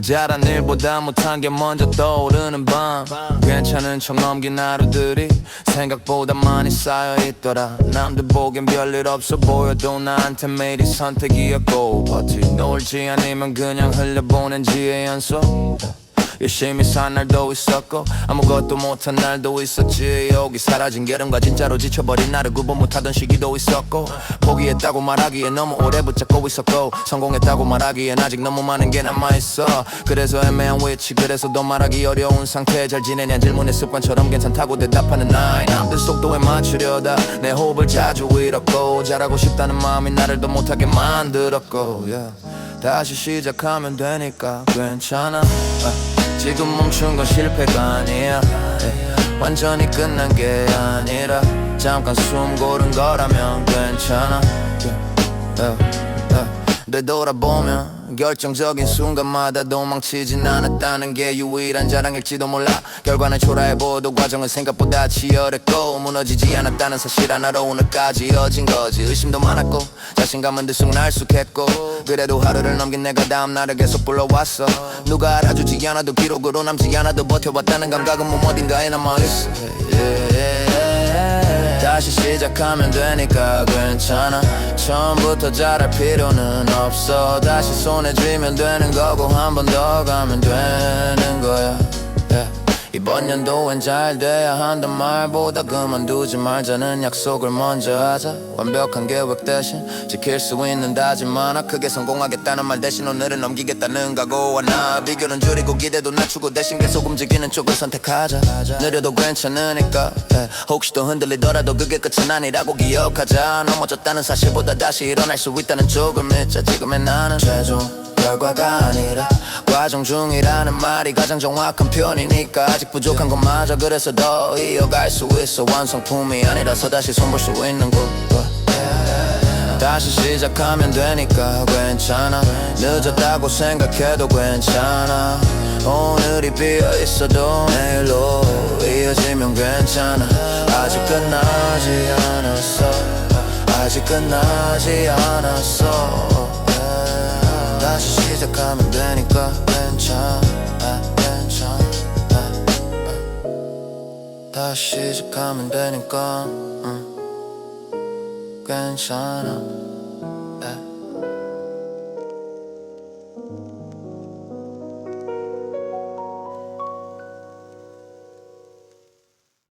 잘한 일보다 못한 게 먼저 떠오르는 밤. 괜찮은 척 넘긴 하루들이 생각보다 많이 쌓여있더라. 남들 보기엔 별일 없어 보여도 나한테 매일이 선택이었고 버티 놀지 않으면 그냥 흘려보낸 지의 연속 열심히 산 날도 있었고 아무것도 못한 날도 있었지. 여기 사라진 게름과 진짜로 지쳐버린 나를 구분 못하던 시기도 있었고 포기했다고 말하기엔 너무 오래 붙잡고 있었고 성공했다고 말하기엔 아직 너무 많은 게 남아있어. 그래서 애매한 위치 그래서 더 말하기 어려운 상태. 잘 지내냐 질문에 습관처럼 괜찮다고 대답하는 나이 남들 속도에 맞추려다 내 호흡을 자주 잃었고 잘하고 싶다는 마음이 나를 더 못하게 만들었고. Yeah. 다시 시작하면 되니까 괜찮아. 아, 지금 멈춘 건 실패가 아니야 예, 완전히 끝난 게 아니라 잠깐 숨 고른 거라면 괜찮아 예, 예, 예. 되돌아보면 결정적인 순간마다 도망치진 않았다는 게 유일한 자랑일지도 몰라. 결과는 초라해보도 과정은 생각보다 치열했고 무너지지 않았다는 사실 하나로 오늘까지 이어진 거지. 의심도 많았고 자신감은 들쑥날쑥했고 그래도 하루를 넘긴 내가 다음날을 계속 불러왔어. 누가 알아주지 않아도 기록으로 남지 않아도 버텨봤다는 감각은 몸 어딘가에 남아있어. Yeah. 다시 시작하면 되니까 괜찮아 처음부터 잘할 필요는 없어 다시 손에 쥐면 되는 거고 한 번 더 가면 되는 거야. 이번 연도엔 잘 돼야 한단 말보다 그만두지 말자는 약속을 먼저 하자. 완벽한 계획 대신 지킬 수 있는 다짐 하나 크게 성공하겠다는 말 대신 오늘은 넘기겠다는 각오와 나 비교는 줄이고 기대도 낮추고 대신 계속 움직이는 쪽을 선택하자. 느려도 괜찮으니까 예. 혹시 또 흔들리더라도 그게 끝은 아니라고 기억하자. 넘어졌다는 사실보다 다시 일어날 수 있다는 쪽을 믿자. 지금의 나는 최종 결과가 아니라 과정 중이라는 말이 가장 정확한 표현이니까 아직 부족한 것마저 그래서 더 이어갈 수 있어. 완성품이 아니라서 다시 손볼 수 있는 곳 다시 시작하면 되니까 괜찮아. 늦었다고 생각해도 괜찮아. 오늘이 비어있어도 내일로 이어지면 괜찮아. 아직 끝나지 않았어. 아직 끝나지 않았어. 다시 시작하면 되 다시 시작하면 되니까 응. 괜찮아 yeah.